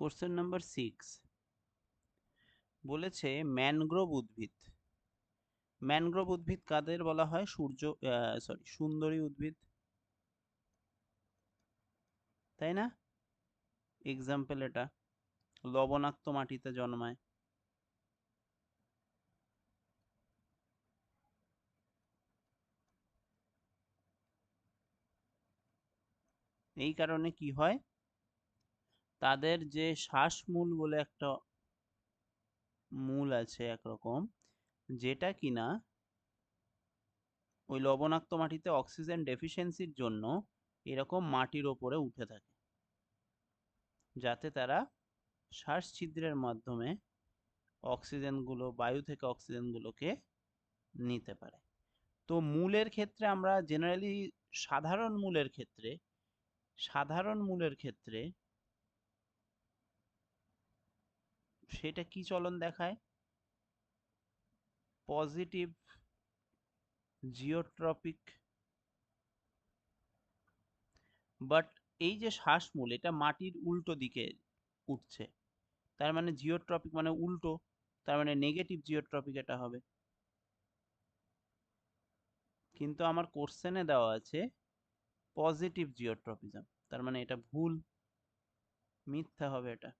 Question number six বলেছে mangrove উদ্ভিদ। Mangrove উদ্ভিদ কাদের বলা হয়? সূর্য সরি সুন্দরী উদ্ভিদ। তাই না? এক্সাম্পল এটা। লবণাক্ত মাটিতে জন্মায়। এই কারণে কি হয়? তাদের যে শ্বাসমূল বলে একটা মূল আছে একরকম, যেটা কিনা ওই লবণাক্ত মাটিতে অক্সিজেন ডেফিসিয়েন্সির জন্য এরকম মাটির ওপরে উঠে থাকে। যাতে তারা শ্বাস ছিদ্রের মাধ্যমে অক্সিজেনগুলো, বায়ু থেকে অক্সিজেনগুলোকে নিতে পারে। তো মূলের ক্ষেত্রে আমরা জেনারেলি সাধারণ মূলের ক্ষেত্রে, সাধারণ মূলের ক্ষেত্রে সেটা কি চলন দেখায়? পজিটিভ জিওট্রপিক বাট এই যে শ্বাসমূল, এটা মাটির উল্টো দিকে উঠছে। তার মানে জিওট্রপিক মানে উল্টো, তার মানে নেগেটিভ জিওট্রপিক এটা হবে। কিন্তু আমার কোশ্চেনে দেওয়া আছে পজিটিভ জিওট্রপিজম তার মানে এটা ভুল, মিথ্যা হবে এটা।